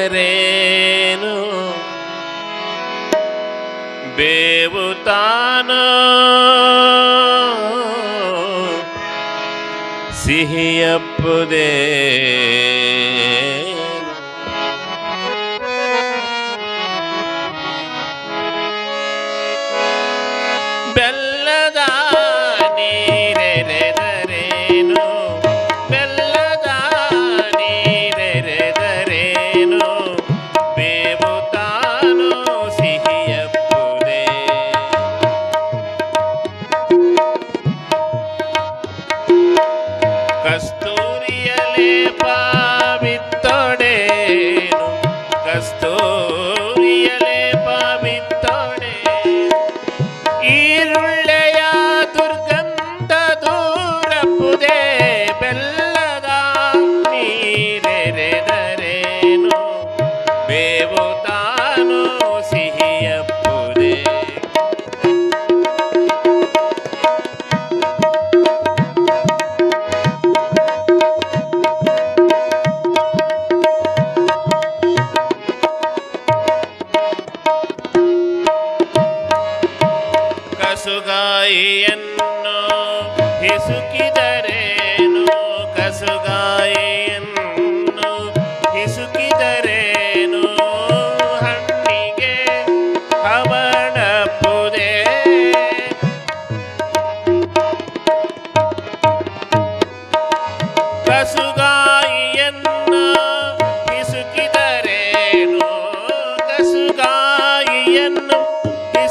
ತಾನೇರೆದರೇನು ಬೇವು ತಾನೋ ಸಿಹಿಯಪ್ಪುದೇ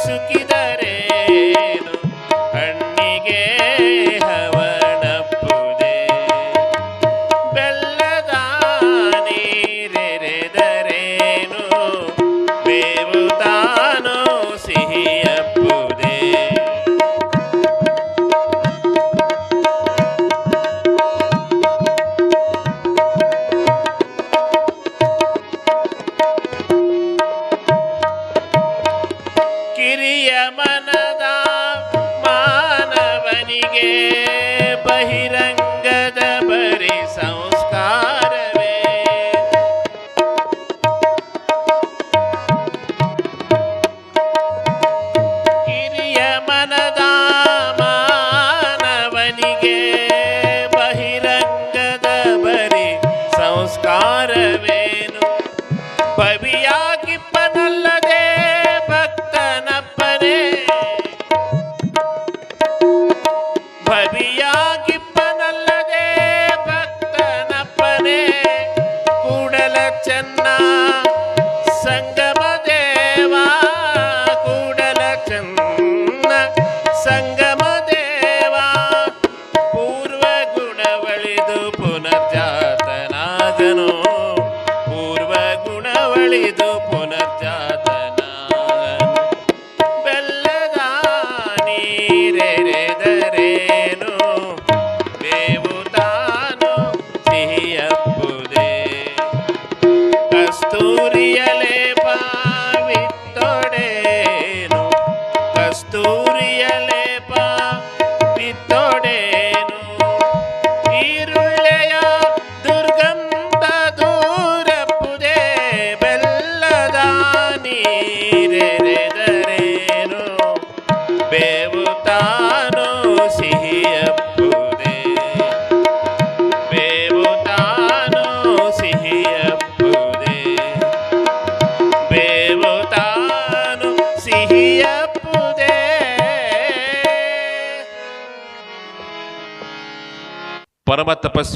Jesus.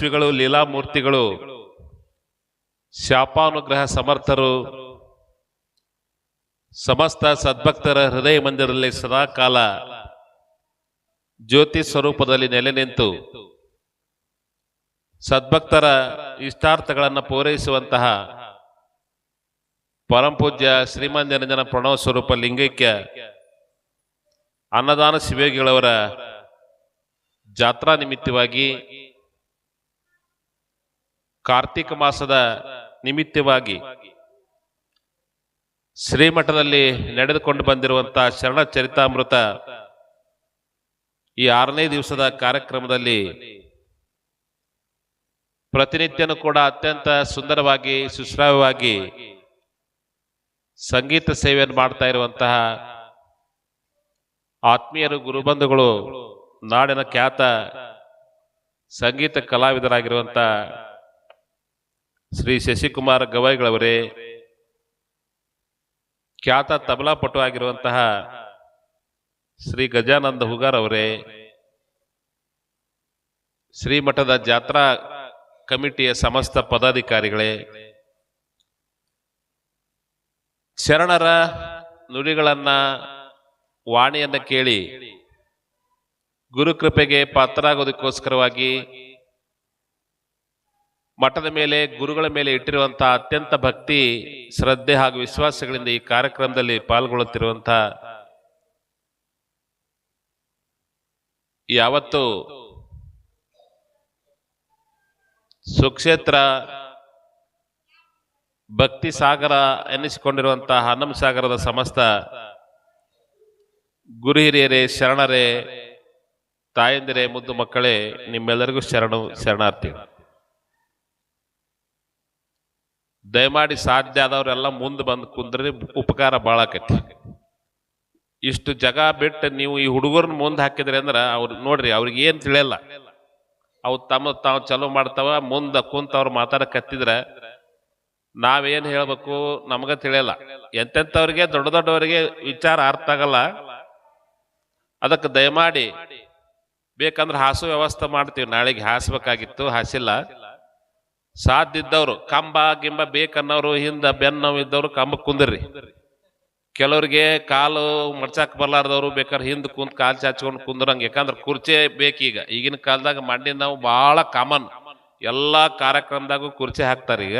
ತಪಸ್ವಿಗಳು ಲೀಲಾಮೂರ್ತಿಗಳು, ಶಾಪಾನುಗ್ರಹ ಸಮರ್ಥರು, ಸಮಸ್ತ ಸದ್ಭಕ್ತರ ಹೃದಯ ಮಂದಿರದಲ್ಲಿ ಸದಾ ಕಾಲ ಜ್ಯೋತಿ ಸ್ವರೂಪದಲ್ಲಿ ನೆಲೆ ನಿಂತು ಸದ್ಭಕ್ತರ ಇಷ್ಟಾರ್ಥಗಳನ್ನು ಪೂರೈಸುವಂತಹ ಪರಂಪೂಜ್ಯ ಶ್ರೀಮಾನ್ ನಿರಂಜನ ಪ್ರಣವ ಸ್ವರೂಪ ಲಿಂಗೈಕ್ಯ ಅನ್ನದಾನ ಶಿವೇಗಿಗಳವರ ಜಾತ್ರಾ ನಿಮಿತ್ತವಾಗಿ ಕಾರ್ತಿಕ ಮಾಸದ ನಿಮಿತ್ತವಾಗಿ ಶ್ರೀಮಠದಲ್ಲಿ ನಡೆದುಕೊಂಡು ಬಂದಿರುವಂತಹ ಶರಣ ಚರಿತಾಮೃತ ಈ ಆರನೇ ದಿವಸದ ಕಾರ್ಯಕ್ರಮದಲ್ಲಿ ಪ್ರತಿನಿತ್ಯನೂ ಕೂಡ ಅತ್ಯಂತ ಸುಂದರವಾಗಿ, ಸುಶ್ರಾವ್ಯವಾಗಿ ಸಂಗೀತ ಸೇವೆಯನ್ನು ಮಾಡ್ತಾ ಇರುವಂತಹ ಆತ್ಮೀಯರು, ಗುರುಬಂಧುಗಳು, ನಾಡಿನ ಖ್ಯಾತ ಸಂಗೀತ ಕಲಾವಿದರಾಗಿರುವಂತಹ ಶ್ರೀ ಶಶಿಕುಮಾರ್ ಗವಾಯಿಗಳವರೇ, ಖ್ಯಾತ ತಬಲಾ ಪಟು ಆಗಿರುವಂತಹ ಶ್ರೀ ಗಜಾನಂದ ಹುಗಾರ್ ಅವರೇ, ಶ್ರೀಮಠದ ಜಾತ್ರಾ ಕಮಿಟಿಯ ಸಮಸ್ತ ಪದಾಧಿಕಾರಿಗಳೇ, ಶರಣರ ನುಡಿಗಳನ್ನ, ವಾಣಿಯನ್ನು ಕೇಳಿ, ಗುರುಕೃಪೆಗೆ ಪಾತ್ರರಾಗೋದಕ್ಕೋಸ್ಕರವಾಗಿ ಮಠದ ಮೇಲೆ, ಗುರುಗಳ ಮೇಲೆ ಇಟ್ಟಿರುವಂತಹ ಅತ್ಯಂತ ಭಕ್ತಿ, ಶ್ರದ್ಧೆ ಹಾಗೂ ವಿಶ್ವಾಸಗಳಿಂದ ಈ ಕಾರ್ಯಕ್ರಮದಲ್ಲಿ ಪಾಲ್ಗೊಳ್ಳುತ್ತಿರುವಂತಹ ಯಾವತ್ತು ಸುಕ್ಷೇತ್ರ, ಭಕ್ತಿ ಸಾಗರ ಎನ್ನಿಸಿಕೊಂಡಿರುವಂತಹ ಹನ್ನಂ ಸಾಗರದ ಸಮಸ್ತ ಗುರು ಹಿರಿಯರೇ, ಶರಣರೇ, ತಾಯಂದಿರೇ, ಮುದ್ದು ಮಕ್ಕಳೇ, ನಿಮ್ಮೆಲ್ಲರಿಗೂ ಶರಣು ಶರಣಾರ್ಥಿ ದಯಮಾಡಿ ಸಾಧ್ಯ ಆದವರೆಲ್ಲ ಮುಂದೆ ಬಂದು ಕುಂದ್ರಿ, ಉಪಕಾರ ಭಾಳ ಆಕೈತಿ. ಇಷ್ಟು ಜಗ ಬಿಟ್ಟು ನೀವು ಈ ಹುಡುಗರನ್ನ ಮುಂದೆ ಹಾಕಿದ್ರಿ ಅಂದ್ರೆ ಅವ್ರು ನೋಡ್ರಿ, ಅವ್ರಿಗೆ ಏನು ತಿಳಿಯಲ್ಲ. ಅವು ತಮ್ಮ ತಾವು ಚಲೋ ಮಾಡ್ತಾವ, ಮುಂದೆ ಕುಂತ ಅವ್ರು ನಾವೇನು ಹೇಳಬೇಕು ನಮಗ ತಿಳಿಯಲ್ಲ. ಎಂತೆಂಥವ್ರಿಗೆ, ದೊಡ್ಡ ದೊಡ್ಡವರಿಗೆ ವಿಚಾರ ಅರ್ಥ ಆಗಲ್ಲ. ಅದಕ್ಕೆ ದಯಮಾಡಿ, ಬೇಕಂದ್ರೆ ಹಾಸು ವ್ಯವಸ್ಥೆ ಮಾಡ್ತೀವಿ, ನಾಳೆಗೆ ಹಾಸಬೇಕಾಗಿತ್ತು, ಹಾಸಿಲ್ಲ. ಸಾಧ್ಯ ಇದ್ದವ್ರು ಕಂಬ, ಗಿಂಬ ಬೇಕನ್ನೋರು, ಹಿಂದ ಬೆನ್ನು ಇದ್ದವರು ಕಂಬ ಕುಂದ್ರಿ. ಕೆಲವ್ರಿಗೆ ಕಾಲು ಮಡ್ಸಕ್ ಬರ್ಲಾರ್ದವ್ರು ಬೇಕಾದ್ರೆ ಹಿಂದೆ ಕುಂತ್ ಕಾಲು ಚಾಚ್ಕೊಂಡು ಕುಂದ್ರಂಗೆ. ಯಾಕಂದ್ರೆ ಕುರ್ಚಿ ಬೇಕೀಗ. ಈಗಿನ ಕಾಲದಾಗ ಮಂಡಿ ನಾವು ಬಹಳ ಕಾಮನ್. ಎಲ್ಲ ಕಾರ್ಯಕ್ರಮದಾಗೂ ಕುರ್ಚಿ ಹಾಕ್ತಾರೆ ಈಗ.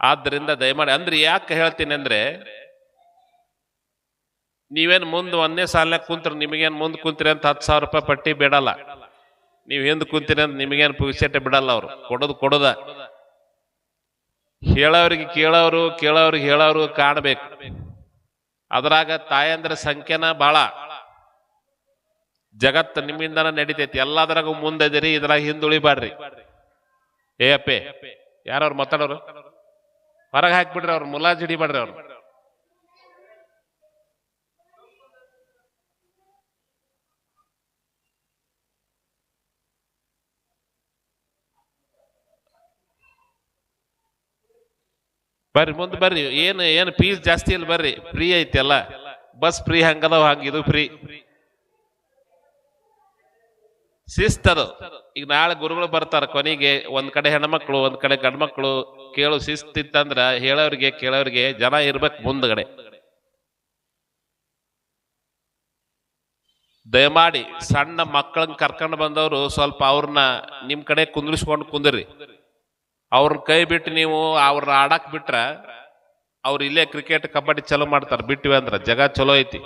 ಆದ್ದರಿಂದ ದಯಮಾಡಿ, ಅಂದ್ರೆ ಯಾಕೆ ಹೇಳ್ತೀನಿ ಅಂದ್ರೆ, ನೀವೇನು ಮುಂದೆ ಒಂದೇ ಸಾಲಿನಾಗ ಕುಂತ್ರ, ನಿಮಗೇನು ಮುಂದೆ ಕುಂತ್ರಿ ಅಂತ ಹತ್ತು ಸಾವಿರ ರೂಪಾಯಿ ಪಟ್ಟಿ ಬಿಡಲ್ಲ. ನೀವ್ ಹಿಂದ್ ಕುಂತೀನಿ ಅಂತ ನಿಮಗೇನು ಪುಗಿಸೆಟ್ಟೆ ಬಿಡಲ್ಲ ಅವ್ರು. ಕೊಡೋದು ಕೊಡೋದ. ಹೇಳೋರಿಗೆ ಕೇಳೋರು, ಕೇಳೋರಿಗೆ ಹೇಳೋರು ಕಾಣಬೇಕು. ಅದ್ರಾಗ ತಾಯಂದ್ರ ಸಂಖ್ಯೆನ ಬಾಳ ಜಗತ್ತು ನಿಮ್ಮಿಂದನ ನಡಿತೈತಿ. ಎಲ್ಲದ್ರಾಗ ಮುಂದಿರಿ ಇದ್ರಾಗ ಹಿಂದುಳಿಬಾಡ್ರಿ ಏ ಅಪ್ಪೆ, ಯಾರವ್ರು ಮಾತಾಡೋರು? ಹೊರಗೆ ಹಾಕ್ಬಿಡ್ರಿ ಅವ್ರು ಮುಲಾಜ್ ಹಿಡಿಬೇಡ್ರಿ ಅವ್ರು. ಬರ್ರಿ, ಮುಂದೆ ಬರ್ರಿ. ಏನು ಏನು ಫೀಸ್ ಜಾಸ್ತಿ ಇಲ್ಲ ಬರ್ರಿ. ಫ್ರೀ ಐತಿ ಎಲ್ಲ ಬಸ್ ಫ್ರೀ ಹಂಗದವ ಹಂಗೆ ಇದು ಫ್ರೀ ಶಿಸ್ತದು. ಈಗ ನಾಳೆ ಗುರುಗಳು ಬರ್ತಾರ ಕೊನೆಗೆ, ಒಂದ್ ಕಡೆ ಹೆಣ್ಮಕ್ಳು, ಒಂದ್ ಕಡೆ ಗಂಡ್ಮಕ್ಳು, ಕೇಳು ಶಿಸ್ತಿತ್ತಂದ್ರ ಹೇಳೋರಿಗೆ, ಕೇಳೋರಿಗೆ ಜನ ಇರ್ಬೇಕು ಮುಂದ್ಗಡೆ. ದಯಮಾಡಿ ಸಣ್ಣ ಮಕ್ಕಳನ್ನ ಕರ್ಕೊಂಡು ಬಂದವರು ಸ್ವಲ್ಪ ಅವ್ರನ್ನ ನಿಮ್ ಕಡೆ ಕುಂದ್ರಿಸ್ಕೊಂಡು ಕುಂದ್ರಿ. ಅವ್ರನ್ನ ಕೈ ಬಿಟ್ಟು ನೀವು ಅವ್ರನ್ನ ಆಡಕ್ ಬಿಟ್ರ ಅವ್ರು ಇಲ್ಲೇ ಕ್ರಿಕೆಟ್ ಕಬಡ್ಡಿ ಚಲೋ ಮಾಡ್ತಾರೆ. ಬಿಟ್ಟಿವಿ ಅಂದ್ರ ಜಗ ಚಲೋ ಐತಿ.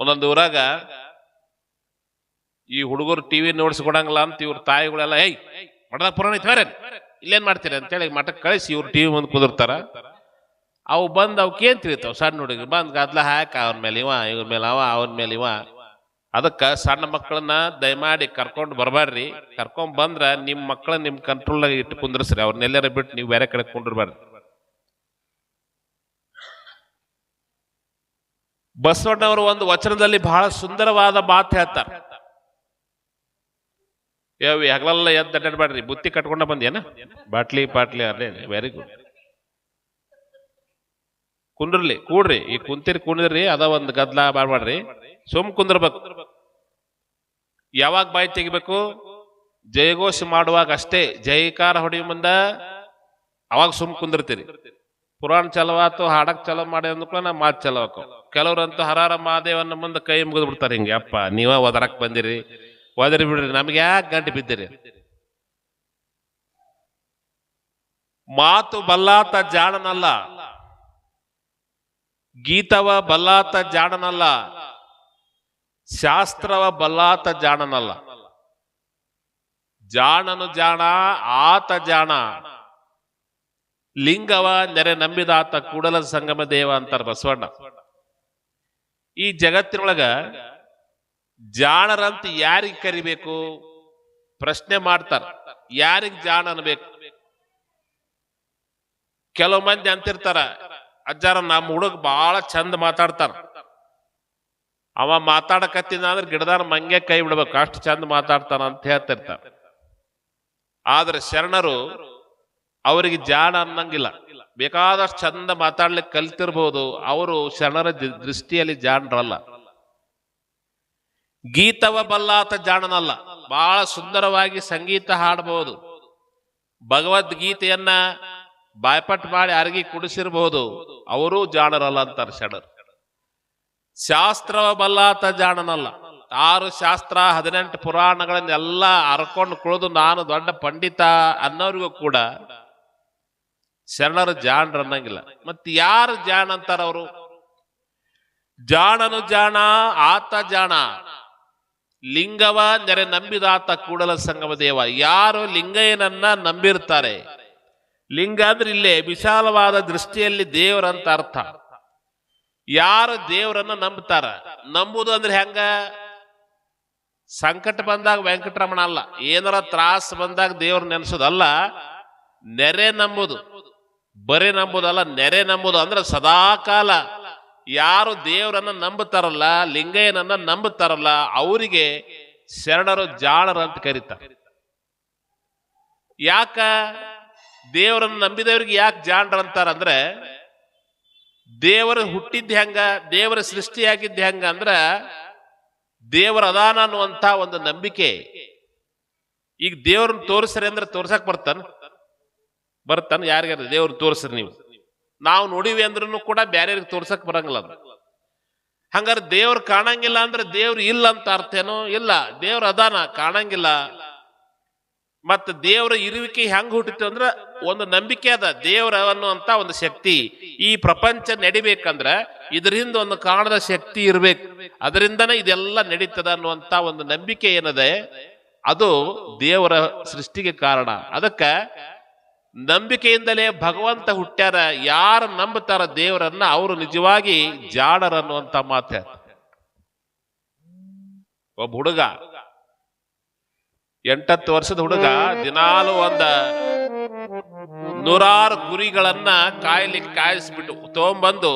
ಒಂದೊಂದು ಊರಾಗ ಈ ಹುಡುಗರು ಟಿವಿ ನೋಡ್ಸ್ಕೊಡಂಗಿಲ್ಲ ಅಂತ ಇವ್ರ ತಾಯಿಗಳೆಲ್ಲ, ಏಯ್ ಮಠದ ಪುರಾಣ ಐತಿ ಇಲ್ಲೇನ್ ಮಾಡ್ತೀರಿ? ಅಂತೇಳಿ ಮಠಕ್ಕೆ ಕಳಿಸಿ ಇವ್ರು ಟಿವಿ ಮುಂದೆ ಕುದುರ್ತಾರ. ಅವು ಬಂದು ಅವಕ್ಕೆ ಏನ್ ತಿಳಿತಾವ? ಸಣ್ಣ ಹುಡುಗರು ಬಂದು ಗದ್ಲ ಹಾಕ, ಅವ್ರ ಮೇಲೆ ಇವ, ಇವ್ರ ಮೇಲೆ ಅವ ಅವನ ಮೇಲೆ ಇವ. ಅದಕ್ಕ ಸಣ್ಣ ಮಕ್ಕಳನ್ನ ದಯಮಾಡಿ ಕರ್ಕೊಂಡು ಬರಬಾರ್ರಿ. ಕರ್ಕೊಂಡ್ ಬಂದ್ರ ನಿಮ್ಮ ಮಕ್ಕಳ ನಿಮ್ಮ ಕಂಟ್ರೋಲ್ನಾಗ ಇಟ್ಟು ಕುಂದ್ರಸ್ರಿ. ಅವ್ರನ್ನೆಲ್ಲರ ಬಿಟ್ಟು ನೀವು ಬೇರೆ ಕಡೆ ಕುಂಡ್ರಬಾರ್ರಿ ಬಸವಣ್ಣವರು ಒಂದು ವಚನದಲ್ಲಿ ಬಹಳ ಸುಂದರವಾದ ಮಾತು ಹೇಳ್ತಾರೆ. ಯಾವ ಹಗಲೆಲ್ಲ ಎದ್ದು ಅಡ್ಡಾಡ್ಬೇಡ್ರಿ. ಬುತ್ತಿ ಕಟ್ಕೊಂಡ ಬಂದೇನ? ಬಾಟ್ಲಿ, ಪಾಟ್ಲಿ ಅದೇ ವೆರಿ ಗುಡ್ ಕುಂದ್ರಲಿ, ಕೂಡ್ರಿ. ಈ ಕುಂತಿರಿ ಕುಂದ್ರಿ ಅದ ಒಂದು ಗದ್ಲ ಮಾಡ್ಬೇಡ್ರಿ ಸುಮ್ ಕುಂದ್ರಬೇಕು. ಯಾವಾಗ ಬಾಯಿ ತೆಗಿಬೇಕು? ಜಯಘೋಷ ಮಾಡುವಾಗ ಅಷ್ಟೇ. ಜಯಕಾರ ಹೊಡಿ ಮುಂದ ಅವಾಗ ಸುಮ್ ಕುಂದಿರ್ತೀರಿ. ಪುರಾಣ ಚಲವಾತು ಹಾಡಕ್ ಚಲೋ ಮಾಡಿ ಅಂದ್ಕೊಳ್ಳ ನಾ ಮಾತು ಚಲೋ ಹಾಕೋ ಕೆಲವ್ರಂತೂ ಹರಾರ ಮಹಾದೇವನ ಮುಂದೆ ಕೈ ಮುಗಿದು ಬಿಡ್ತಾರೆ ಹಿಂಗೆ, ಅಪ್ಪ, ನೀವ ಒದರಕ್ ಬಂದಿರಿ. ಒದರಿ ಬಿಡ್ರಿ. ನಮ್ಗೆ ಯಾಕೆ ಗಂಟೆ ಬಿದ್ದಿರಿ? ಮಾತು ಬಲ್ಲಾತ ಜಾಣನಲ್ಲ. ಗೀತವ ಬಲ್ಲಾತ ಜಾಣನಲ್ಲ. ಶಾಸ್ತ್ರವ ಬಲ್ಲಾತ ಜಾಣನಲ್ಲ. ಜಾಣನು ಜಾಣ, ಆತ ಜಾಣ. ಲಿಂಗವ ನೆರೆ ನಂಬಿದಾತ ಕೂಡಲ ಸಂಗಮ ದೇವ ಅಂತಾರ ಬಸವಣ್ಣ. ಈ ಜಗತ್ತಿನೊಳಗ ಜಾಣರಂತ ಯಾರಿಗೆ ಕರಿಬೇಕು? ಪ್ರಶ್ನೆ ಮಾಡ್ತಾರ. ಯಾರಿಗ್ ಜಾಣ ಅನ್ಬೇಕು? ಕೆಲವು ಮಂದಿ ಅಂತಿರ್ತಾರ, ಅಜ್ಜಾರ ನಮ್ಮ ಹುಡುಗ ಬಹಳ ಚಂದ ಮಾತಾಡ್ತಾನ. ಅವ ಮಾತಾಡಕತ್ತಿದ ಅಂದ್ರೆ ಗಿಡದಾರ ಮಂಗೆ ಕೈ ಬಿಡ್ಬೇಕು. ಅಷ್ಟು ಚಂದ ಮಾತಾಡ್ತಾನ ಅಂತ ಹೇಳ್ತಿರ್ತಾರೆ ಆದ್ರೆ ಶರಣರು ಅವರಿಗೆ ಜಾಣ ಅನ್ನಂಗಿಲ್ಲ. ಬೇಕಾದಷ್ಟು ಚಂದ ಮಾತಾಡ್ಲಿಕ್ಕೆ ಕಲ್ತಿರ್ಬೋದು. ಅವರು ಶರಣರ ದೃಷ್ಟಿಯಲ್ಲಿ ಜಾಣರಲ್ಲ. ಗೀತವ ಬಲ್ಲಾತ ಜಾಣನಲ್ಲ. ಬಹಳ ಸುಂದರವಾಗಿ ಸಂಗೀತ ಹಾಡಬಹುದು ಭಗವದ್ಗೀತೆಯನ್ನ ಬಾಯ್ಪಟ್ ಮಾಡಿ ಯಾರಿಗೆ ಕುಡಿಸಿರ್ಬಹುದು ಅವರೂ ಜಾಣರಲ್ಲ ಅಂತಾರೆ ಶರಣರು. ಶಾಸ್ತ್ರವ ಬಲ್ಲಾತ ಜಾಣನಲ್ಲ. ಆರು ಶಾಸ್ತ್ರ ಹದಿನೆಂಟು ಪುರಾಣಗಳನ್ನೆಲ್ಲ ಅರ್ಕೊಂಡು ಕುಳಿದು ನಾನು ದೊಡ್ಡ ಪಂಡಿತ ಅನ್ನೋರಿಗೂ ಕೂಡ ಶರಣರು ಜಾಣರು ಅನ್ನಂಗಿಲ್ಲ. ಮತ್ತೆ ಯಾರು ಜಾಣ ಅಂತಾರ ಅವರು? ಜಾಣನು ಜಾಣ, ಆತ ಜಾಣ. ಲಿಂಗವ ನೆರೆ ನಂಬಿದಾತ ಕೂಡಲ ಸಂಗಮ ದೇವ. ಯಾರು ಲಿಂಗಯ್ಯನನ್ನ ನಂಬಿರ್ತಾರೆ? ಲಿಂಗ ಅಂದ್ರೆ ಇಲ್ಲೇ, ವಿಶಾಲವಾದ ದೃಷ್ಟಿಯಲ್ಲಿ ದೇವರಂತ ಅರ್ಥ. ಯಾರು ದೇವರನ್ನ ನಂಬ್ತಾರ ನಂಬುದು ಅಂದ್ರೆ ಹೆಂಗ? ಸಂಕಟ ಬಂದಾಗ ವೆಂಕಟರಮಣ ಅಲ್ಲ. ಏನಾರ ತ್ರಾಸ ಬಂದಾಗ ದೇವ್ರ ನೆನೆಸೋದಲ್ಲ ನೆರೆ ನಂಬುದು. ಬರೇ ನಂಬುದಲ್ಲ ನೆರೆ ನಂಬುದು ಅಂದ್ರೆ ಸದಾಕಾಲ ಯಾರು ದೇವರನ್ನ ನಂಬುತ್ತಾರಲ್ಲ, ಲಿಂಗಯ್ಯನನ್ನ ನಂಬುತ್ತಾರಲ್ಲ, ಅವರಿಗೆ ಶರಣರು ಜಾಣರು ಅಂತ ಕರೀತಾರೆ. ಯಾಕ? ದೇವರನ್ನ ನಂಬಿದವ್ರಿಗೆ ಯಾಕೆ ಜಾಣರು ಅಂತಾರಂದ್ರೆ ದೇವರು ಹುಟ್ಟಿದ್ದ ಹೆಂಗ, ದೇವರ ಸೃಷ್ಟಿಯಾಗಿದ್ದ ಹೆಂಗ ಅಂದ್ರ ದೇವರ ಅದಾನ ಅನ್ನುವಂತ ಒಂದು ನಂಬಿಕೆ. ಈಗ ದೇವ್ರನ್ನ ತೋರಿಸ್ರಿ ಅಂದ್ರೆ ತೋರ್ಸಕ್ ಬರ್ತಾನ? ಬರ್ತಾನ ಯಾರಿಗಾರ ದೇವ್ರ ತೋರಿಸ್ರಿ ನೀವು. ನಾವು ನೋಡಿವಿ ಅಂದ್ರೂ ಕೂಡ ಬ್ಯಾರ್ಯಾರಿಗೆ ತೋರ್ಸಕ್ ಬರಂಗಿಲ್ಲ ಅದು. ಹಂಗಾರೆ ದೇವ್ರು ಕಾಣಂಗಿಲ್ಲ ಅಂದ್ರೆ ದೇವ್ರು ಇಲ್ಲ ಅಂತ ಅರ್ಥ ಏನೋ ಇಲ್ಲ. ದೇವ್ರ ಅದಾನ, ಕಾಣಂಗಿಲ್ಲ. ಮತ್ತ ದೇವರ ಇರುವಿಕೆ ಹೆಂಗ್ ಹುಟ್ಟಿತು ಅಂದ್ರ ಒಂದು ನಂಬಿಕೆ ಅದ, ದೇವರ ಅನ್ನುವಂತ ಒಂದು ಶಕ್ತಿ. ಈ ಪ್ರಪಂಚ ನಡಿಬೇಕಂದ್ರ ಇದರಿಂದ ಒಂದು ಕಾಣದ ಶಕ್ತಿ ಇರ್ಬೇಕು. ಅದರಿಂದನೇ ಇದೆಲ್ಲ ನಡೀತದ ಅನ್ನುವಂತ ಒಂದು ನಂಬಿಕೆ ಏನದೆ, ಅದು ದೇವರ ಸೃಷ್ಟಿಗೆ ಕಾರಣ. ಅದಕ್ಕ ನಂಬಿಕೆಯಿಂದಲೇ ಭಗವಂತ ಹುಟ್ಟ್ಯಾರ, ಯಾರು ನಂಬುತ್ತಾರ ದೇವರನ್ನ ಅವರು ನಿಜವಾಗಿ ಜಾಡರ ಅನ್ನುವಂತ ಮಾತು. ಒಬ್ಬ ಹುಡುಗ ಎಂಟತ್ತು ವರ್ಷದ ಹುಡುಗ, ದಿನಾಲು ಒಂದ ನೂರಾರು ಗುರಿಗಳನ್ನ ಕಾಯ್ಲಿ ಕಾಯಿಸ್ಬಿಟ್ಟು ತಗೊಂಬಂದು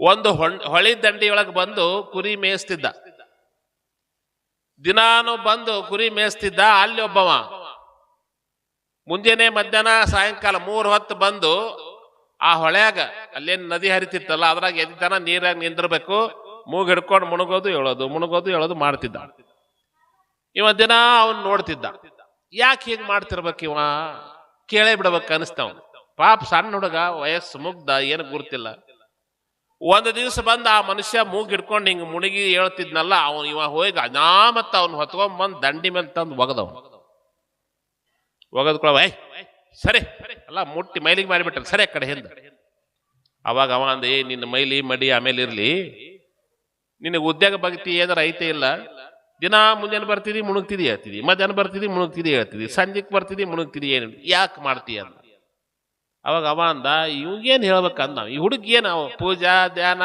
ಒಂದು ಹೊಳಿ ದಂಡಿಯೊಳಗೆ ಬಂದು ಕುರಿ ಮೇಯಿಸ್ತಿದ್ದ. ದಿನಾನು ಬಂದು ಕುರಿ ಮೇಯಿಸ್ತಿದ್ದ, ಅಲ್ಲಿ ಒಬ್ಬವ. ಮುಂಜಾನೆ ಮಧ್ಯಾಹ್ನ, ಸಾಯಂಕಾಲ ಮೂರ್ ಹೊತ್ತು ಬಂದು ಆ ಹೊಳ್ಯಾಗ ಅಲ್ಲೇನು ನದಿ ಹರಿತಿತ್ತಲ್ಲ, ಅದ್ರಾಗ ಎದಿತನ ನೀರಾಗ ನಿಂದಿರ್ಬೇಕು, ಮೂಗ್ ಹಿಡ್ಕೊಂಡು ಮುಣಗೋದು ಹೇಳೋದು ಮುಣಗೋದು ಹೇಳೋದು ಮಾಡ್ತಿದ್ದ. ಇವ ದಿನ ಅವನ್ ನೋಡ್ತಿದ್ದ. ಯಾಕೆ ಹಿಂಗ್ ಮಾಡ್ತಿರ್ಬೇಕು ಇವ? ಕೇಳೇ ಬಿಡ್ಬೇಕು ಅನಿಸ್ತಾವ ಪಾಪ ಸಣ್ಣ ಹುಡುಗ, ವಯಸ್ಸು ಮುಗ್ದ, ಏನು ಗುರ್ತಿಲ್ಲ. ಒಂದು ದಿವಸ ಬಂದು ಆ ಮನುಷ್ಯ ಮೂಗ್ ಹಿಡ್ಕೊಂಡು ಹಿಂಗ್ ಮುಳುಗಿ ಹೇಳ್ತಿದ್ನಲ್ಲ, ಅವನು ಇವ ಹೋಗಿ ನಾ ಮತ್ತೆ ಅವ್ನು ಹೊತ್ಕೊಂಡ್ ಬಂದ್ ದಂಡಿ ಮೇಲೆ ತಂದು ಒಗದವ ಒಗದ್ಕೊಳ ಏಯ್, ಸರಿ. ಅಲ್ಲ, ಮುಟ್ಟಿ ಮೈಲಿಗೆ ಮಾಡಿಬಿಟ್ರೆ, ಸರಿ ಕಡೆ ಹಿಂದ. ಅವಾಗ ಅವ ಏ ನಿನ್ನ ಮೈಲಿ ಮಡಿ ಆಮೇಲೆ ಇರ್ಲಿ. ನಿನಗೆ ಉದ್ಯೋಗ ಭಕ್ತಿ ಏನಾರ ಐತೆ ಇಲ್ಲ? ದಿನ ಮುಂಜಾನೆ ಬರ್ತಿದಿ? ಮುಣುಗ್ತಿದಿ ಹೇಳ್ತಿದಿ. ಮಧ್ಯಾಹ್ನ ಬರ್ತಿದಿ? ಮುಣುಗ್ತಿದಿ ಹೇಳ್ತಿದಿ. ಸಂಜೆಗೆ ಬರ್ತಿದಿ? ಮುಣುಗ್ತಿದಿ ಏನು? ಯಾಕೆ ಮಾಡ್ತೀಯ ಅಂತ. ಅವಾಗ ಅವ ಅಂದ ಇವಾಗೇನು ಹೇಳ್ಬೇಕಂದ ಈ ಹುಡುಗ ಏನು ಅವ? ಪೂಜಾ, ಧ್ಯಾನ,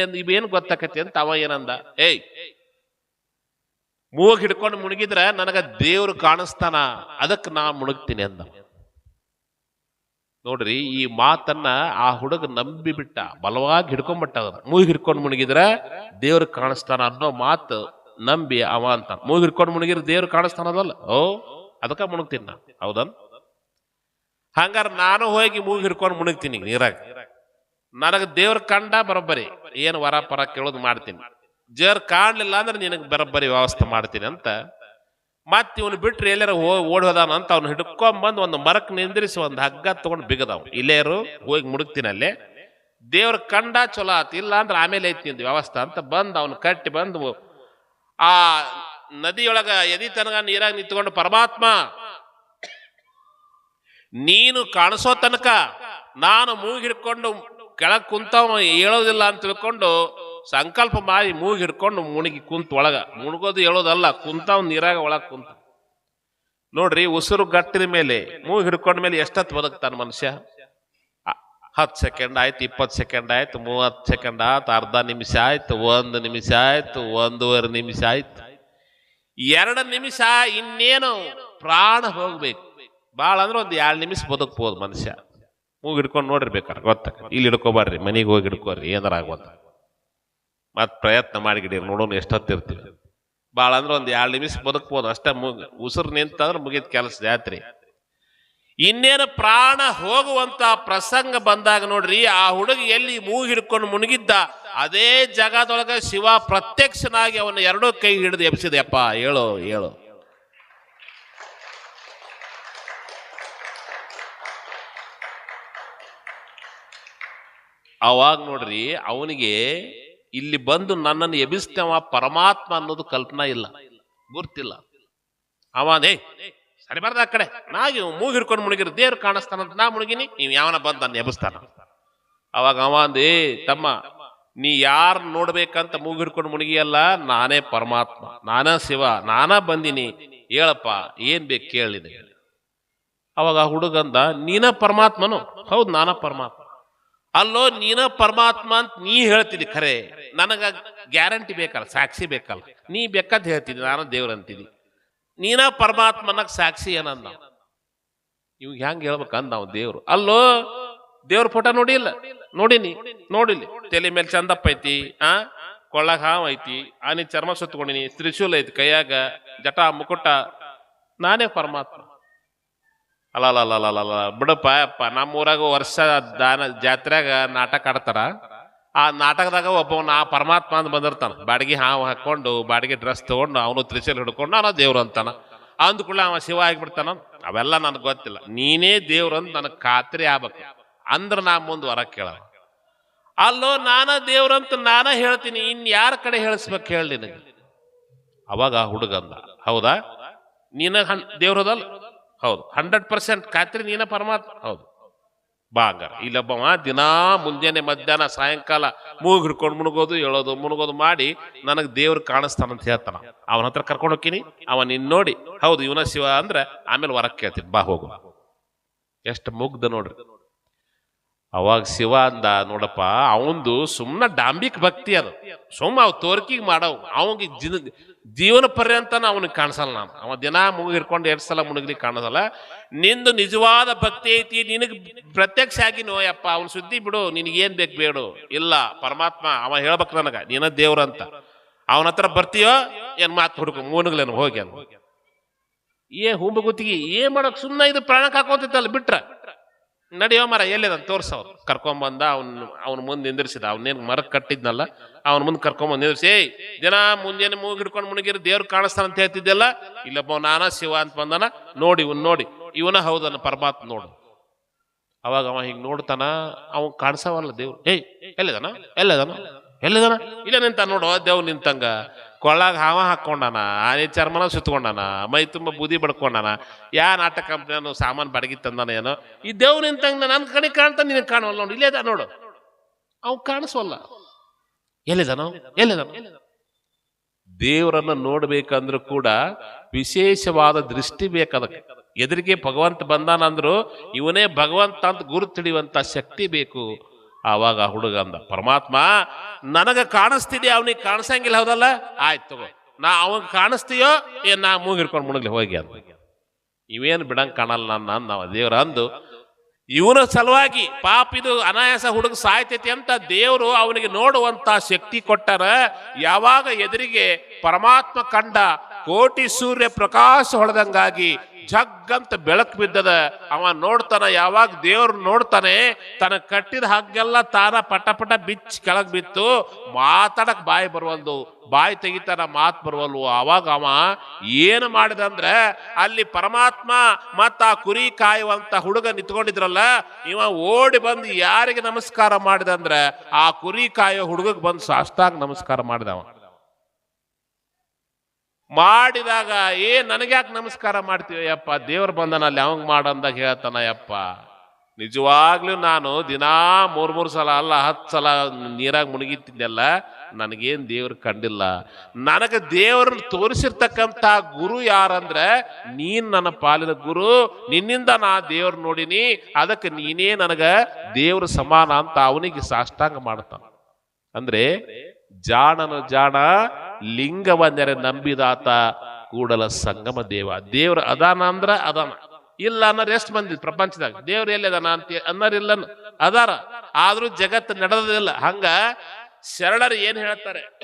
ಏನು ಇವೇನು ಗೊತ್ತಾಕತಿ ಅಂತ ಅವ ಏನಂದ ಏಯ್, ಮೂಗ್ ಹಿಡ್ಕೊಂಡು ಮುಣುಗಿದ್ರೆ ನನಗ ದೇವ್ರು ಕಾಣಿಸ್ತಾನ. ಅದಕ್ಕೆ ನಾ ಮುಣುಗ್ತೀನಿ ಅಂದ. ನೋಡ್ರಿ, ಈ ಮಾತನ್ನ ಆ ಹುಡುಗ ನಂಬಿ ಬಿಟ್ಟ, ಬಲವಾಗಿ ಹಿಡ್ಕೊಂಡ್ಬಿಟ್ಟ ಮೂಗ್ ಹಿಡ್ಕೊಂಡು ಮುಣುಗಿದ್ರೆ ದೇವ್ರು ಕಾಣಿಸ್ತಾನ ಅನ್ನೋ ಮಾತು ನಂಬಿ ಅವ ಅಂತ. ಮುಗಿರ್ಕೊಂಡು ಮುಣಗಿರ್ ದೇವ್ರು ಕಾಣಿಸ್ತಾನದಲ್ಲ ಓ, ಅದಕ್ಕೆ ಮುಣಗ್ತೀನಿ ನಾ. ಹೌದನ್? ಹಂಗಾರ ನಾನು ಹೋಗಿ ಮೂಗು ಹಿಡ್ಕೊಂಡು ಮುಣಗ್ತೀನಿ ನೀರಾಗ. ನನಗೆ ದೇವ್ರ ಕಂಡ ಬರೋಬ್ಬರಿ. ಏನು ವರ ಪರ ಕೇಳೋದು ಮಾಡ್ತೀನಿ. ಜೇರ್ ಕಾಣಲಿಲ್ಲ ಅಂದ್ರೆ ನಿನಗೆ ಬರೋಬ್ಬರಿ ವ್ಯವಸ್ಥೆ ಮಾಡ್ತೀನಿ ಅಂತ. ಮತ್ತೆ ಇವನು ಬಿಟ್ರೆ ಎಲ್ಲಾರ ಓಡಿ ಹೋದಾನ ಅಂತ ಅವ್ನು ಹಿಡ್ಕೊಂಬಂದು ಒಂದು ಮರಕ್ ನಿಂದ್ರಿಸಿ ಒಂದು ಹಗ್ಗ ತಗೊಂಡು ಬಿಗದವ್. ಇಲ್ಲೇರು ಹೋಗಿ ಮುಡುಕ್ತೀನಿ ಅಲ್ಲೇ. ದೇವ್ರ ಕಂಡ ಚಲೋ ಆತು. ಇಲ್ಲ ಅಂದ್ರೆ ಆಮೇಲೆ ಐತಿ ವ್ಯವಸ್ಥೆ ಅಂತ ಬಂದು ಅವ್ನು ಕಟ್ಟಿ ಬಂದು ಆ ನದಿಯೊಳಗ ಎದಿ ತನಗ ನೀರಾಗಿ ನಿಂತ್ಕೊಂಡು ಪರಮಾತ್ಮ, ನೀನು ಕಾಣಿಸೋ ತನಕ ನಾನು ಮೂಗು ಹಿಡ್ಕೊಂಡು ಕೆಳಗ್ ಕುಂತವ ಹೇಳೋದಿಲ್ಲ ಅಂತ ತಿಳ್ಕೊಂಡು ಸಂಕಲ್ಪ ಮಾಡಿ ಮೂಗು ಹಿಡ್ಕೊಂಡು ಮುಣಗಿ ಕುಂತ ಒಳಗ. ಮುಣಗೋದು ಹೇಳೋದಲ್ಲ, ಕುಂತವ್ ನೀರಾಗ ಒಳಗೆ ಕುಂತ. ನೋಡ್ರಿ, ಉಸಿರು ಗಟ್ಟಿದ ಮೇಲೆ ಮೂಗು ಹಿಡ್ಕೊಂಡ ಮೇಲೆ ಎಷ್ಟೊತ್ತು ಬದುಕ್ತಾನೆ ಮನುಷ್ಯ? ಹತ್ತು ಸೆಕೆಂಡ್ ಆಯ್ತು, ಇಪ್ಪತ್ತು ಸೆಕೆಂಡ್ ಆಯ್ತು, ಮೂವತ್ತು ಸೆಕೆಂಡ್ ಆಯ್ತು, ಅರ್ಧ ನಿಮಿಷ ಆಯ್ತು, ಒಂದು ನಿಮಿಷ ಆಯ್ತು, ಒಂದೂವರೆ ನಿಮಿಷ ಆಯ್ತು. ಎರಡು ನಿಮಿಷ, ಇನ್ನೇನು ಪ್ರಾಣ ಹೋಗ್ಬೇಕು. ಭಾಳ ಅಂದ್ರೆ ಒಂದು ಎರಡು ನಿಮಿಷ ಬದುಕ್ಬೋದು ಮನುಷ್ಯ. ಮೂಗ್ ಹಿಡ್ಕೊಂಡು ನೋಡಿರ್ಬೇಕಾರೆ ಗೊತ್ತ ಇಲ್ಲಿ ಹಿಡ್ಕೊಬಾರ್ರಿ, ಮನೆಗೆ ಹೋಗಿ ಹಿಡ್ಕೋರಿ, ಏನಾರ ಆಗೋದ ಮತ್ತೆ ಪ್ರಯತ್ನ ಮಾಡಿ ಗಿಡ ನೋಡೋಣ ಎಷ್ಟೊತ್ತಿರ್ತೀವಿ. ಭಾಳ ಅಂದ್ರೆ ಒಂದು ಎರಡು ನಿಮಿಷ ಬದುಕ್ಬೋದು. ಅಷ್ಟೇ ಮುಗ್ ಉಸಿರು ನಿಂತಂದ್ರೆ ಮುಗಿದ ಕೆಲಸ ಜಾತ್ರೆ. ಇನ್ನೇನು ಪ್ರಾಣ ಹೋಗುವಂತ ಪ್ರಸಂಗ ಬಂದಾಗ ನೋಡ್ರಿ, ಆ ಹುಡುಗ ಎಲ್ಲಿ ಮೂಗು ಹಿಡ್ಕೊಂಡು ಮುಳುಗಿದ್ದ ಅದೇ ಜಗದೊಳಗ ಶಿವ ಪ್ರತ್ಯಕ್ಷನಾಗಿ ಅವನ ಎರಡೂ ಕೈ ಹಿಡಿದು ಎಬ್ಸಿದೆಯಪ್ಪ ಹೇಳು ಹೇಳು. ಅವಾಗ ನೋಡ್ರಿ, ಅವನಿಗೆ ಇಲ್ಲಿ ಬಂದು ನನ್ನನ್ನು ಎಬಿಸ್ತೇವ ಪರಮಾತ್ಮ ಅನ್ನೋದು ಕಲ್ಪನಾ ಇಲ್ಲ. ಗುರ್ತಿಲ್ಲ. ಅವನೇ ಸರಿ, ಬರ್ದ ಆ ಕಡೆ. ನಾಗಿ ಮೂಗು ಹಿಡ್ಕೊಂಡು ಮುಳುಗಿರು. ದೇವ್ರು ಕಾಣಿಸ್ತಾನಂತ ನಾ ಮುಳುಗಿನಿ, ನೀವು ಯಾವನ ಬಂದು ನನ್ನ ಎಬ್ಸ್ತಾನ ಅವಾಗ ಅವ ಅಂದೇ ತಮ್ಮ, ನೀ ಯಾರು ನೋಡ್ಬೇಕಂತ ಮೂಗು ಹಿಡ್ಕೊಂಡು ಮುಳುಗಿಯಲ್ಲ? ನಾನೇ ಪರಮಾತ್ಮ. ನಾನೇ ಶಿವ. ನಾನಾ ಬಂದಿನಿ. ಹೇಳಪ್ಪ, ಏನ್ ಬೇಕು ಕೇಳಿದೆ. ಅವಾಗ ಆ ಹುಡುಗಂದ ನೀನ ಪರಮಾತ್ಮನು? ಹೌದು, ನಾನ ಪರಮಾತ್ಮ. ಅಲ್ಲೋ, ನೀನ ಪರಮಾತ್ಮ ಅಂತ ನೀ ಹೇಳ್ತಿದ್ದಿ ಖರೆ. ನನಗ ಗ್ಯಾರಂಟಿ ಬೇಕಲ್ಲ, ಸಾಕ್ಷಿ ಬೇಕಲ್ಲ. ನೀ ಬೇಕಂತ ಹೇಳ್ತಿದ್ದಿ ನಾನು ದೇವ್ರ ಅಂತಿದ್ದಿ ನೀನ ಪರಮಾತ್ಮನಕ್ಕೆ ಸಾಕ್ಷಿ ಏನಂದ? ಇವ್ ಹೆಂಗೆ ಹೇಳ್ಬೇಕಂದ ನಾವು ದೇವ್ರು. ಅಲ್ಲೋ, ದೇವ್ರ ಫೋಟೋ ನೋಡಿಲ್ಲ? ನೋಡಿನಿ, ನೋಡಿಲಿ. ತಲೆ ಮೇಲೆ ಚಂದಪ್ಪ ಐತಿ, ಆ? ಕೊಳ್ಳಾಗ ಹಾವ್ ಐತಿ ಆನಿ ಚರ್ಮ ಸುತ್ತಕೊಂಡಿನಿ ತ್ರಿಶೂಲ್ ಐತಿ ಕೈಯಾಗ, ಜಟ, ಮುಕುಟ. ನಾನೇ ಪರಮಾತ್ಮ. ಅಲ್ಲ ಅಲ್ಲ ಅಲ್ಲ ಅಲ್ಲ ಬಿಡಪ್ಪ, ಅಪ್ಪ ನಮ್ಮ ಊರಾಗ ವರ್ಷ ದಾನ ಜಾತ್ರೆಗ ನಾಟಕ ಆಡ್ತಾರ. ಆ ನಾಟಕದಾಗ ಒಬ್ಬ ಆ ಪರಮಾತ್ಮ ಅಂತ ಬಂದಿರ್ತಾನೆ. ಬಾಡಿಗೆ ಹಾವು ಹಾಕ್ಕೊಂಡು, ಬಾಡಿಗೆ ಡ್ರೆಸ್ ತೊಗೊಂಡು, ಅವನು ತ್ರಿಶೂಲ್ ಹಿಡ್ಕೊಂಡು, ಅವನ ದೇವ್ರು ಅಂತಾನ. ಅಂದ್ಕೂಡ್ಲೆ ಅವ ಶಿವ ಆಗಿಬಿಡ್ತಾನ. ಅವೆಲ್ಲ ನನಗೆ ಗೊತ್ತಿಲ್ಲ. ನೀನೇ ದೇವ್ರು ಅಂತ ನನಗೆ ಖಾತ್ರಿ ಆಗ್ಬೇಕು. ಅಂದ್ರೆ ನಾ ಮುಂದೆ ವರ ಕೇಳ ಅಲ್ಲೋ, ನಾನ ದೇವ್ರಂತ ನಾನ ಹೇಳ್ತೀನಿ. ಇನ್ ಯಾರ ಕಡೆ ಹೇಳಿಸ್ಬೇಕು ಹೇಳಿ ನಿನಗೆ? ಅವಾಗ ಹುಡುಗಂದ ಹೌದಾ? ನೀನ ಹನ್ ದೇವ್ರದಲ್ಲ ಹೌದು. ಹಂಡ್ರೆಡ್ ಪರ್ಸೆಂಟ್ ಖಾತ್ರಿ ನೀನ ಪರಮಾತ್ಮ. ಹೌದು. ಬಾ ಹಂಗಾರ ಇಲ್ಲೊಬ್ಬವ ದಿನಾ ಮುಂಜಾನೆ ಮಧ್ಯಾಹ್ನ ಸಾಯಂಕಾಲ ಮೂಗು ಹಿಡ್ಕೊಂಡು ಮುಣಗೋದು ಹೇಳೋದು ಮುಣಗೋದು ಮಾಡಿ ನನಗೆ ದೇವ್ರು ಕಾಣಿಸ್ತಾನಂತ ಹೇಳ್ತಾನ. ಅವನ ಹತ್ರ ಕರ್ಕೊಂಡು ಹೋಗ್ತೀನಿ. ಅವ ನಿನ್ ನೋಡಿ, ಹೌದು ಇವನ ಶಿವ ಅಂದ್ರೆ ಆಮೇಲೆ ಹೊರಗೆ ಕೇಳ್ತೀನಿ, ಬಾ ಹೋಗು. ಎಷ್ಟು ಮುಗ್ಧ ನೋಡ್ರಿ. ಅವಾಗ ಶಿವ ಅಂದ, ನೋಡಪ್ಪ, ಅವಂದು ಸುಮ್ಮನೆ ಡಾಂಬಿಕ್ ಭಕ್ತಿ ಅದು. ಸುಮ್ಮ ಅವ್ ತೋರ್ಕಿಗೆ ಮಾಡವ್. ಅವಂಗೆ ಜಿನ ಜೀವನ ಪರ್ಯಂತನ ಅವನಿಗೆ ಕಾಣಿಸಲ್ಲ ನಾನು. ಅವ ದಿನ ಮುಗಿರ್ಕೊಂಡು ಎರಡು ಸಲ ಮುಳುಗ್ಲಿಕ್ಕೆ ಕಾಣಿಸಲ್ಲ ನಿಂದು ನಿಜವಾದ ಭಕ್ತಿ ಐತಿ, ನಿನಗೆ ಪ್ರತ್ಯಕ್ಷ ಆಗಿ ನೋಯಪ್ಪ ಅವನ ಸುದ್ದಿ ಬಿಡು, ನಿನಗೇನು ಬೇಕು ಬೇಡು. ಇಲ್ಲ, ಪರಮಾತ್ಮ, ಅವ ಹೇಳ್ಬೇಕು ನನಗ, ನೀನ ದೇವ್ರಂತ ಅವನ ಹತ್ರ ಬರ್ತೀಯೋ, ಏನ್ ಮಾತು ಹುಡುಕು ಮೂನುಗ್ಲೇನು ಹೋಗಿ ಏ ಹೂಂಬ ಗುತ್ತಿಗೆ ಏನ್ ಮಾಡಕ್ ಸುಮ್ಮನೆ ಇದು ಪ್ರಾಣಕ್ಕೆ ಹಾಕೋತಿತ್ತಲ್ಲ, ಬಿಟ್ರ? ನಡಿಯೋ ಮರ ಎಲ್ಲಿದನ್ ತೋರ್ಸವ್ ಕರ್ಕೊಂಬಂದ ಅವ್ನ ಅವ್ನ ಮುಂದೆ ನಿಂದಿರ್ಸಿದ. ಅವನೇನು ಮರ ಕಟ್ಟಿದ್ನಲ್ಲ, ಅವನ ಮುಂದೆ ಕರ್ಕೊಂಬಂದು ನಿಂದಿರ್ಸಿ, ಏಯ್, ದಿನ ಮುಂಜಾನೆ ಮೂಗ್ ಹಿಡ್ಕೊಂಡು ಮುಣಗಿರಿ, ದೇವ್ರು ಕಾಣಿಸ್ತಾನ ಅಂತ ಹೇಳ್ತಿದ್ದೆಲ್ಲ ಇಲ್ಲಪ್ಪ ನಾನ ಶಿವ ಅಂತ ಬಂದನ, ನೋಡಿ, ಇವ್ನ ನೋಡಿ, ಇವನ ಹೌದನ್ನ ಪರಮಾತ್ಮ ನೋಡು. ಅವಾಗ ಅವ ಹಿಂಗೆ ನೋಡ್ತಾನ, ಅವ್ ಕಾಣಿಸವಲ್ಲ ದೇವ್ರು. ಏಯ್, ಎಲ್ಲಿದಾನ? ಎಲ್ಲಿದಾನ? ಎಲ್ಲಿದಾನ? ಇಲ್ಲ ನಿಂತ ನೋಡು ದೇವ್ ನಿಂತಂಗ. ಕೊಳ್ಳಾಗ ಹಾವ ಹಾಕ್ಕೊಂಡಾನ, ಆನೆ ಚರ್ಮನ ಸುತ್ಕೊಂಡಾನ, ಮೈ ತುಂಬ ಬೂದಿ ಬಡ್ಕೊಂಡಾನ, ಯಾ ನಾಟಕ ಕಂಪ್ನಿಯನ್ನು ಸಾಮಾನು ಬಡಗಿ ತಂದಾನ ಏನೋ ಈ ದೇವ್ ನಿಂತಂಗ ನನ್ನ ಕಡೆ ಕಾಣ್ತಾನೆ ನಿನಗೆ ಕಾಣವಲ್ಲ ನೋಡು ಇಲ್ಲೇ ನೋಡು. ಅವ್ ಕಾಣಿಸೋಲ್ಲ. ಎಲ್ಲಿದಾನೋ ಎಲ್ಲಿದಾನ ದೇವರನ್ನ ನೋಡ್ಬೇಕಂದ್ರೂ ಕೂಡ ವಿಶೇಷವಾದ ದೃಷ್ಟಿ ಬೇಕದಕ್ಕೆ ಎದುರಿಗೆ ಭಗವಂತ ಬಂದಾನಂದ್ರು ಇವನೇ ಭಗವಂತ ಅಂತ ಗುರುತು ಹಿಡಿಯುವಂತ ಶಕ್ತಿ ಬೇಕು. ಆವಾಗ ಹುಡುಗ ಅಂದ, ಪರಮಾತ್ಮ, ನನಗೆ ಕಾಣಿಸ್ತಿದೆ ಅವನಿಗೆ ಕಾಣಿಸಂಗಿಲ್ಲ, ಹೌದಲ್ಲ? ಆಯ್ತು ತಗೋ, ನಾ ಅವಾಗ ಕಾಣಿಸ್ತೀಯೋ ಏನ್ ನಾ ಮೂಗ್ ಹಿಡ್ಕೊಂಡು ಮುಳುಗ್ಲಿ, ಹೋಗಿ ಅಂದ. ಇವೇನು ಬಿಡಂಗ್ ಕಾಣಲ್ಲ ನನ್ನ ನಾವು ದೇವ್ರ ಅಂದು, ಇವನ ಸಲುವಾಗಿ ಪಾಪ ಇದು ಅನಾಯಾಸ ಹುಡುಗ ಸಾಯ್ತೈತಿ ಅಂತ ದೇವರು ಅವನಿಗೆ ನೋಡುವಂತ ಶಕ್ತಿ ಕೊಟ್ಟಾರ. ಯಾವಾಗ ಎದುರಿಗೆ ಪರಮಾತ್ಮ ಕಂಡ ಕೋಟಿ ಸೂರ್ಯ ಪ್ರಕಾಶ ಹೊಳೆದಂಗಾಗಿ ಜಗ್ಗಂತ ಬೆಳಕು ಬಿದ್ದದ ಅವ ನೋಡ್ತಾನ, ಯಾವಾಗ ದೇವ್ರು ನೋಡ್ತಾನೆ ತನ ಕಟ್ಟಿದ ಹಾಗೆಲ್ಲ ತಾನ ಪಟ ಪಟ ಬಿಚ್ಚಿ ಕೆಳಗ್ ಬಿತ್ತು, ಮಾತಾಡಕ್ ಬಾಯಿ ಬರುವಲ್ದು, ಬಾಯಿ ತೆಗಿತಾನ ಮಾತು ಬರುವಲ್ವು ಅವಾಗ ಅವ ಏನು ಮಾಡಿದಂದ್ರೆ, ಅಲ್ಲಿ ಪರಮಾತ್ಮ ಮತ್ತ ಆ ಕುರಿ ಕಾಯುವಂತ ಹುಡುಗ ನಿಂತ್ಕೊಂಡಿದ್ರಲ್ಲ, ಇವ ಓಡಿ ಬಂದು ಯಾರಿಗೆ ನಮಸ್ಕಾರ ಮಾಡಿದಂದ್ರೆ, ಆ ಕುರಿ ಕಾಯೋ ಹುಡುಗಗ್ ಬಂದು ಸಾಷ್ಟಾಗ ನಮಸ್ಕಾರ ಮಾಡಿದವ. ಮಾಡಿದಾಗ, ಏ, ನನಗ್ಯಾಕೆ ನಮಸ್ಕಾರ ಮಾಡ್ತೀವಿ ಯಪ್ಪ? ದೇವ್ರು ಬಂದನ ಅಲ್ಲಿ ಅವಂಗ್ ಮಾಡಂದಾಗ ಹೇಳ್ತಾನ ಯಪ್ಪ. ನಿಜವಾಗ್ಲೂ ನಾನು ದಿನಾ ಮೂರು ಮೂರು ಸಲ ಅಲ್ಲ, ಹತ್ತು ಸಲ ನೀರಾಗ ಮುಳುಗಿತ್ತಿದ್ದೆಲ್ಲ ನನಗೇನು ದೇವ್ರು ಕಂಡಿಲ್ಲ. ನನಗೆ ದೇವ್ರ ತೋರಿಸಿರ್ತಕ್ಕಂಥ ಗುರು ಯಾರಂದ್ರೆ, ನೀನು ನನ್ನ ಪಾಲಿನ ಗುರು, ನಿನ್ನಿಂದ ನಾ ದೇವ್ರ ನೋಡಿನಿ, ಅದಕ್ಕೆ ನೀನೇ ನನಗೆ ದೇವ್ರ ಸಮಾನ ಅಂತ ಅವನಿಗೆ ಸಾಷ್ಟಾಂಗ ಮಾಡ್ತಾನ. ಅಂದ್ರೆ, ಜಾಣನು ಜಾಣ ಲಿಂಗವನ್ನೆರೆ ನಂಬಿದಾತ ಕೂಡಲ ಸಂಗಮ ದೇವ. ದೇವ್ರ ಅದಾನ ಅಂದ್ರ ಅದಾನ. ಇಲ್ಲ ಅನ್ನೋರು ಎಷ್ಟು ಮಂದಿ ಪ್ರಪಂಚದಾಗ? ದೇವ್ರ ಎಲ್ಲಿ ಅದಾನ ಅಂತ ಅನ್ನೋರಿಲ್ಲ ಅದಾರ. ಆದ್ರೂ ಜಗತ್ತು ನಡೆದಿಲ್ಲ ಹಂಗ ಶರಣರು ಏನ್ ಹೇಳ್ತಾರೆ?